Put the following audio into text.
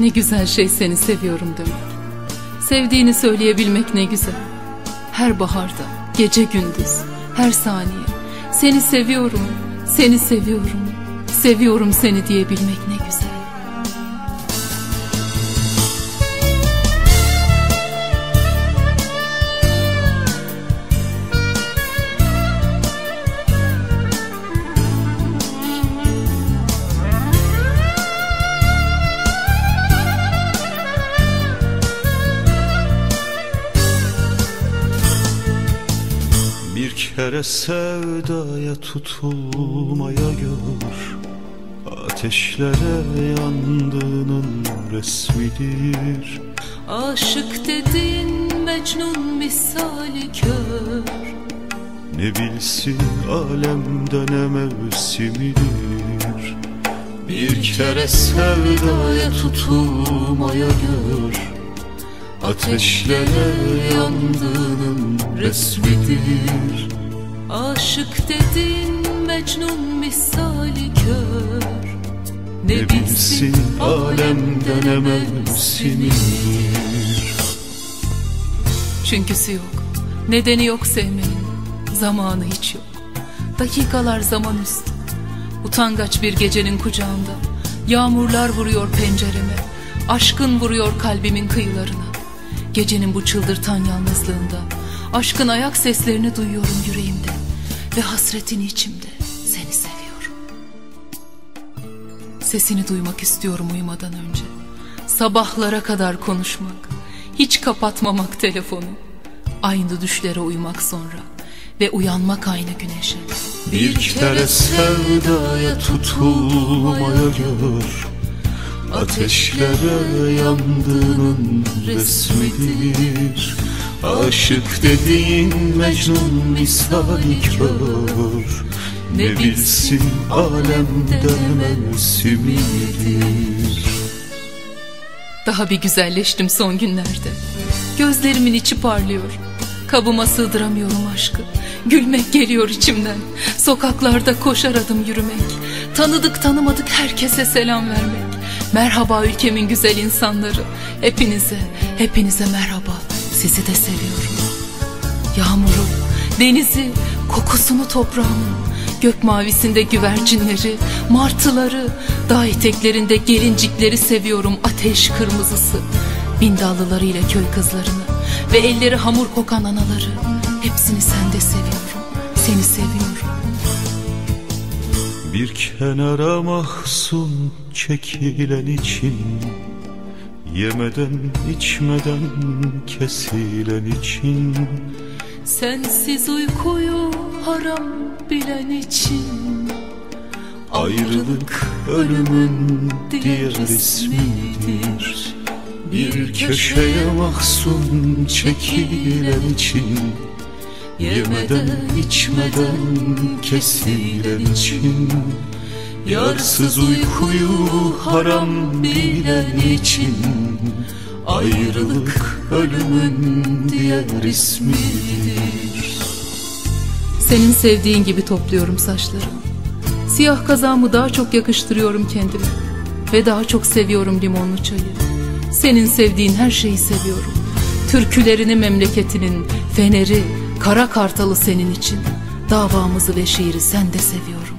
Ne güzel şey seni seviyorum demek. Sevdiğini söyleyebilmek ne güzel. Her baharda, gece gündüz, her saniye. Seni seviyorum, seni seviyorum, seviyorum seni diyebilmek ne güzel. Kere sevdaya tutulmaya gör. Ateşlere yandığının resmidir. Aşık dedin Mecnun misali kör. Ne bilsin alemde ne mevsimidir. Bir kere sevdaya tutulmaya gör Ateşlere yandığının resmidir. Aşık dedin Mecnun misali kör. Ne bilsin alemden ne mevsimidir Çünküsü yok Nedeni yok sevmenin Zamanı hiç yok. Dakikalar zaman üstü Utangaç bir gecenin kucağında Yağmurlar vuruyor pencereme Aşkın vuruyor kalbimin kıyılarına Gecenin bu çıldırtan yalnızlığında Aşkın ayak seslerini duyuyorum yüreğimde Ve hasretini içimde Seni seviyorum. Sesini duymak istiyorum uyumadan önce. Sabahlara kadar konuşmak Hiç kapatmamak telefonu Aynı düşlere uyumak sonra Ve uyanmak aynı güneşe. Bir kere sevdaya tutulmaya gör Ateşlere yandığının resmidir. Aşık dediğin Mecnun misali kör. Ne bilsin alemde mevsimidir Daha bir güzelleştim son günlerde. Gözlerimin içi parlıyor. Kabıma sığdıramıyorum aşkı. Gülmek geliyor içimden. Sokaklarda koşar adım yürümek. Tanıdık tanımadık herkese selam vermek Merhaba ülkemin güzel insanları. Hepinize, hepinize merhaba. Sizi de seviyorum. Yağmuru, denizi, kokusunu toprağımın Gök mavisinde güvercinleri, martıları Dağ eteklerinde gelincikleri seviyorum Ateş kırmızısı. Bindallılarıyla köy kızlarını Ve elleri hamur kokan anaları Hepsini sende seviyorum. Seni seviyorum kenara mahzun çekilen için Yemeden içmeden kesilen için. Sensiz uykuyu haram bilen için Ayrılık ölümün diğer ismidir. Bir köşeye mahzun çekilen için Yemeden içmeden kesilen için. Yarsız uykuyu haram bilen için. Ayrılık ölümün diğer ismidir. Senin sevdiğin gibi topluyorum saçlarımı Siyah kazağımı daha çok yakıştırıyorum kendime. Ve daha çok seviyorum limonlu çayı. Senin sevdiğin her şeyi seviyorum. Türkülerini memleketinin Feneri, kara kartalı senin için Davamızı ve şiiri sen de seviyorum